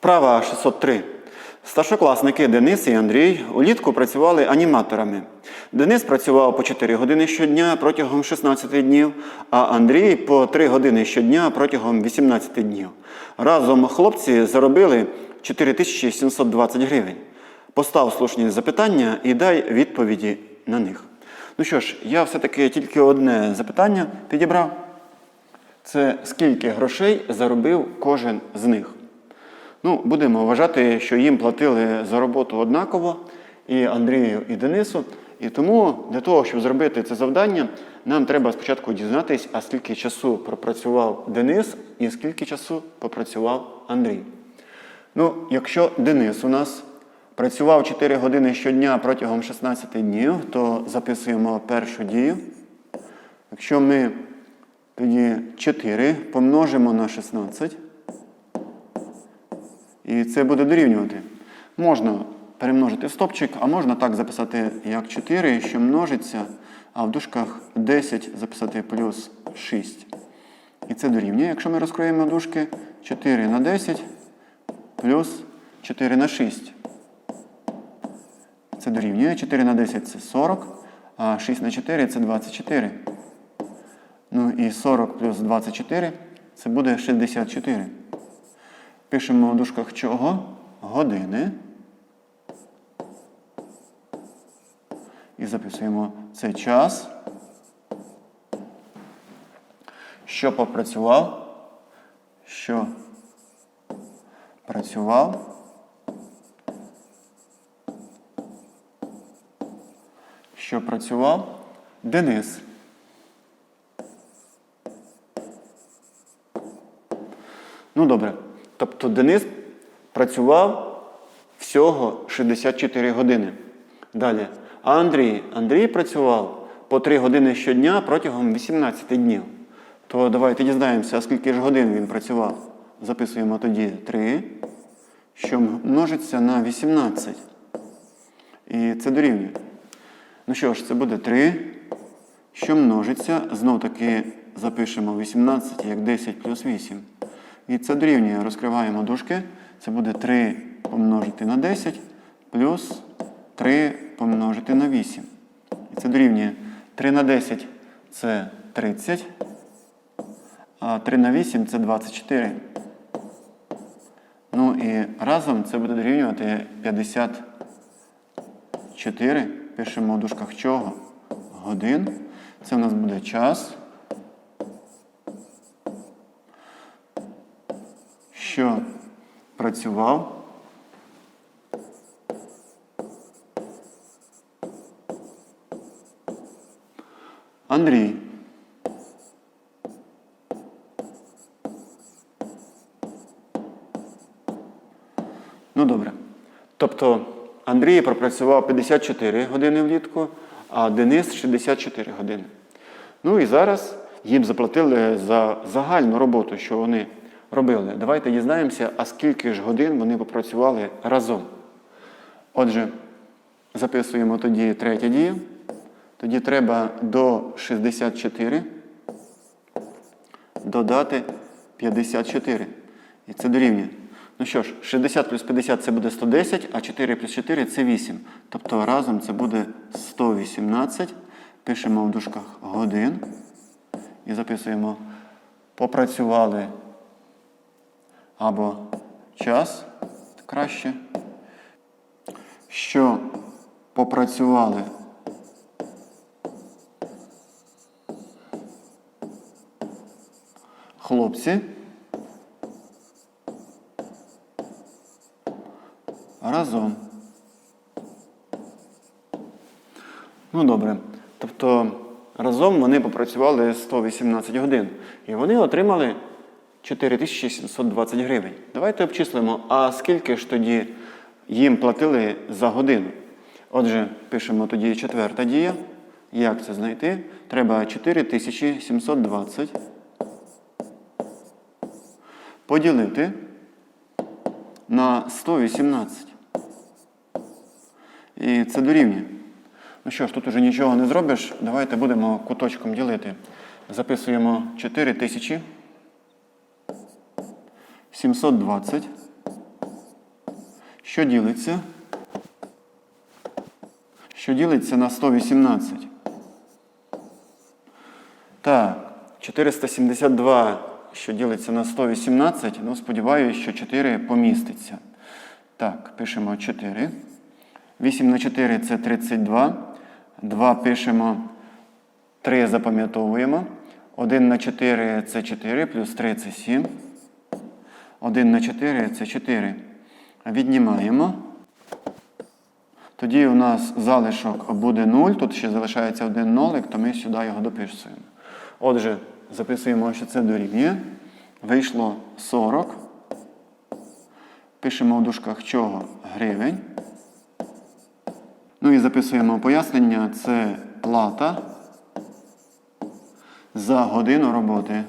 Вправа 603. Старшокласники Денис і Андрій улітку працювали аніматорами. Денис працював по 4 години щодня протягом 16 днів, а Андрій по 3 години щодня протягом 18 днів. Разом хлопці заробили 4720 гривень. Постав слушні запитання і дай відповіді на них. Ну що ж, я все-таки тільки одне запитання підібрав. Це скільки грошей заробив кожен з них. Ну, будемо вважати, що їм платили за роботу однаково і Андрію, і Денису. І тому для того, щоб зробити це завдання, нам треба спочатку дізнатись, а скільки часу пропрацював Денис і скільки часу попрацював Андрій. Ну, якщо Денис у нас працював 4 години щодня протягом 16 днів, то записуємо першу дію. Якщо ми тоді 4 помножимо на 16, і це буде дорівнювати. Можна перемножити в стопчик, а можна так записати, як 4, що множиться, а в дужках 10 записати плюс 6. І це дорівнює. Якщо ми розкроємо дужки 4 на 10 плюс 4 на 6. Це дорівнює. 4 на 10 це 40, а 6 на 4 це 24. Ну і 40 плюс 24 це буде 64. Пишемо в дужках чого? Години. І записуємо це час. Що попрацював? Що працював? Що працював? Денис. Ну добре. Тобто Денис працював всього 64 години. Далі. А Андрій? Андрій працював по 3 години щодня протягом 18 днів. То давайте дізнаємося, скільки ж годин він працював. Записуємо тоді 3, що множиться на 18. І це дорівнює. Ну що ж, це буде 3, що множиться. Знов таки запишемо 18 як 10 плюс 8. І це дорівнює. Розкриваємо дужки. Це буде 3 помножити на 10 плюс 3 помножити на 8. І це дорівнює 3 на 10 це 30, а 3 на 8 це 24. Ну і разом це буде дорівнювати 54. Пишемо в дужках чого? Годин. Це у нас буде час. Що працював Андрій. Ну добре. Тобто Андрій пропрацював 54 години влітку, а Денис 64 години. Ну і зараз їм заплатили за загальну роботу, що вони робили. Давайте дізнаємося, а скільки ж годин вони попрацювали разом. Отже, записуємо тоді третя дія. Тоді треба до 64 додати 54. І це дорівнює. Ну що ж, 60 плюс 50 це буде 110, а 4 плюс 4 це 8. Тобто разом це буде 118. Пишемо в дужках годин. І записуємо попрацювали або час краще, що попрацювали хлопці разом. Ну добре. Тобто разом вони попрацювали 118 годин. І вони отримали 4720 гривень. Давайте обчислимо, а скільки ж тоді їм платили за годину? Отже, пишемо тоді четверта дія. Як це знайти? Треба 4720 поділити на 118. І це дорівнює. Ну що ж, тут уже нічого не зробиш. Давайте будемо куточком ділити. Записуємо 4000. 720 що ділиться? Що ділиться на 118. Так, 472, що ділиться на 118. Ну, сподіваюся, що 4 поміститься. Так, пишемо 4. 8 на 4 це 32. 2 пишемо, 3 запам'ятовуємо. 1 на 4 це 4, плюс 3 це 7. 1 на 4 це 4. Віднімаємо. Тоді у нас залишок буде 0, тут ще залишається один нолик, то ми сюди його дописуємо. Отже, записуємо, що це дорівнює. Вийшло 40. Пишемо в дужках чого гривень. Ну і записуємо пояснення. Це плата за годину роботи.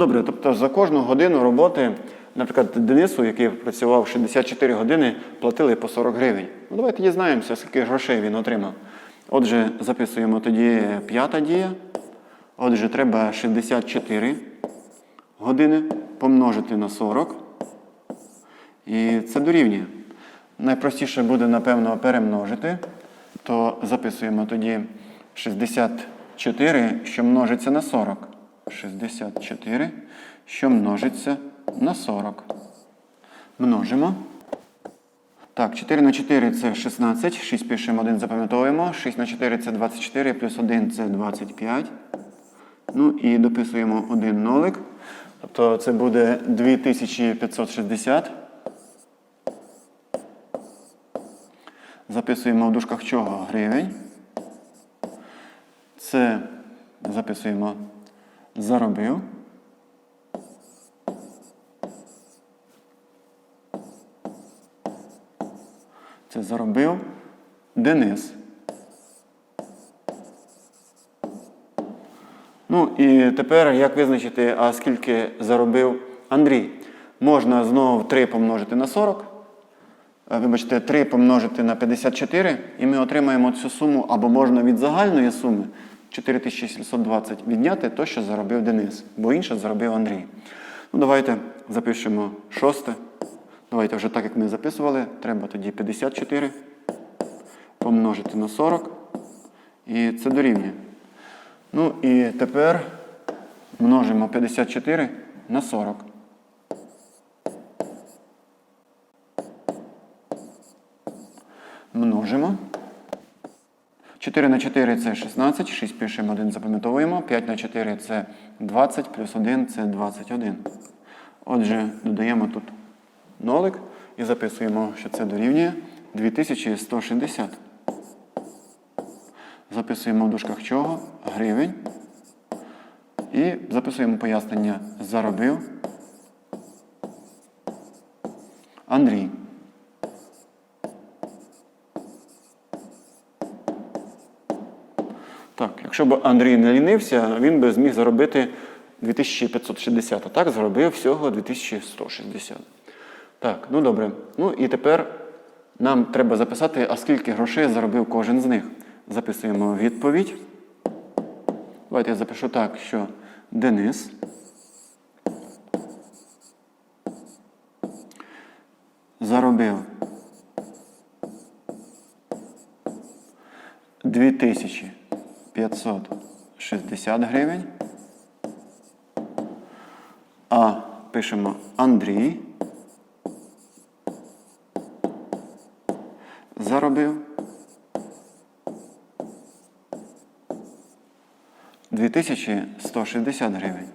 Добре, тобто за кожну годину роботи, наприклад, Денису, який працював 64 години, платили по 40 гривень. Ну, давайте дізнаємося, скільки грошей він отримав. Отже, записуємо тоді п'ята дія. Отже, треба 64 години помножити на 40. І це дорівнює. Найпростіше буде, напевно, перемножити. То записуємо тоді 64, що множиться на 40. 64, що множиться на 40. Множимо. Так, 4 на 4 це 16. 6 пишемо, 1 запам'ятовуємо. 6 на 4 це 24, плюс 1 це 25. Ну і дописуємо один нолик. Тобто це буде 2560. Записуємо в дужках чого гривень. Це записуємо заробив. Це заробив Денис. Ну і тепер як визначити, а скільки заробив Андрій? Можна знову 3 помножити на 40. Е, Вибачте, 3 помножити на 54, і ми отримаємо цю суму, або можна від загальної суми 4720 відняти то, що заробив Денис, бо інше заробив Андрій. Ну, Давайте запишемо шосте. Давайте вже так, як ми записували, треба тоді 54 помножити на 40. І це дорівнює. Ну і тепер множимо 54 на 40. Множимо. 4 на 4 це 16, 6 пишемо, 1 запам'ятовуємо. 5 на 4 це 20, плюс 1 це 21. Отже, додаємо тут нолик і записуємо, що це дорівнює 2160. Записуємо в дужках чого? Гривень. І записуємо пояснення заробив. Андрій. Так, якщо б Андрій не лінився, він би зміг заробити 2560, а так заробив всього 2160. Так, ну добре. Ну і тепер нам треба записати, а скільки грошей заробив кожен з них. Записуємо відповідь. Давайте я запишу так, що Денис. Заробив 2560 гривень. А пишемо Андрій. Заробив 2160 гривень.